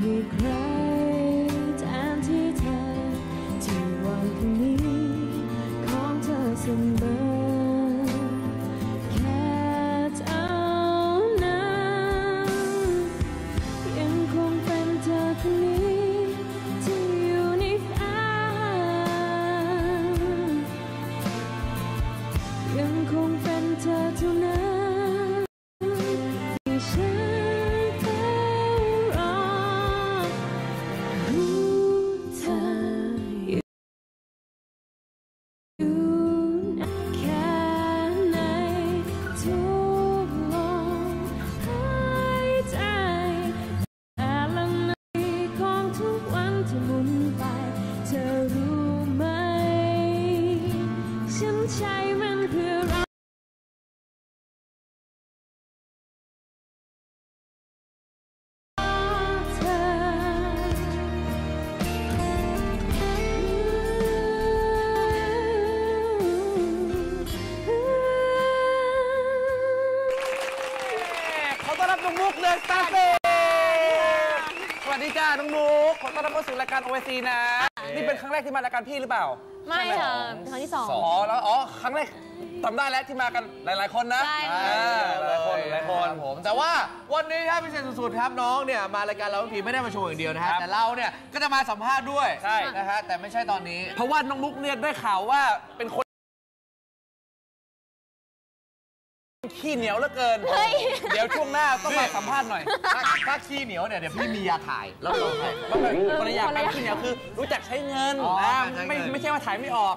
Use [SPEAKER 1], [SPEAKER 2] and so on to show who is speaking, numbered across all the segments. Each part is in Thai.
[SPEAKER 1] you
[SPEAKER 2] cry. อต้อนรับน้องมุกเลยสตาร์เฟ่สวัสดีจ้าน้องมุกขอต้อนรับเข้าสู่รายการ OIC นะ นี่เป็นครั้งแรกที่มารายการพี่หรือเปล่า
[SPEAKER 3] ไม่ค่ะเป็นครั้งที่สอง
[SPEAKER 2] อ๋อแล้วอ๋อครั้งแรกจำได้แล้วที่มากันหลาย ๆ คนนะ
[SPEAKER 3] ใช่ค่ะ
[SPEAKER 2] อ่าหลายคนหลายคน
[SPEAKER 4] รับผมแต่ว่าวันนี้ครับพิเศษสุดๆครับน้องเนี่ยมารายการเราบางทีไม่ได้มาโชว์อย่างเดียวนะฮะ
[SPEAKER 2] ครับ
[SPEAKER 4] แต่เราเนี่ยก็จะมาสัมภาษณ์ด้วย
[SPEAKER 2] ใช่
[SPEAKER 4] นะฮะแต่ไม่ใช่ตอนนี้
[SPEAKER 2] เพราะว่าน้องมุกเนี่ยได้ข่าวว่าเป็นคน ขี้เหนียวเหลือเกิน เดี๋ยวช่วงหน้าต้องมาสัมภาษณ์หน่อย
[SPEAKER 4] ถ้าถ้าขี้เหนียวเนี่ยเดี๋ยวพี่มียาถ่ายแล้วลองให้
[SPEAKER 2] มันเป็นคนละอย่างกันขี้เหนียวคือรู้จักใช้เงิน
[SPEAKER 4] อ๋อ
[SPEAKER 2] นะ
[SPEAKER 4] ใช้เงิน
[SPEAKER 2] ไม่ไม่ใช่ว่าถ่ายไม่ออก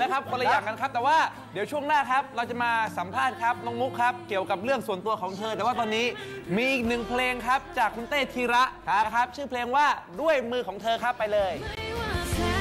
[SPEAKER 2] นะครับคนละอย่างกันครับ แต่ว่าเดี๋ยวช่วงหน้าครับ เราจะมาสัมภาษณ์ครับน้องมุกครับ เกี่ยวกับเรื่องส่วนตัวของเธอ แต่ว่าตอนนี้มีอีกหนึ่งเพลงครับ จากคุณเต้ธีระนะครับ ชื่อเพลงว่าด้วยมือของเธอครับไปเลย
[SPEAKER 1] ไม่ว่า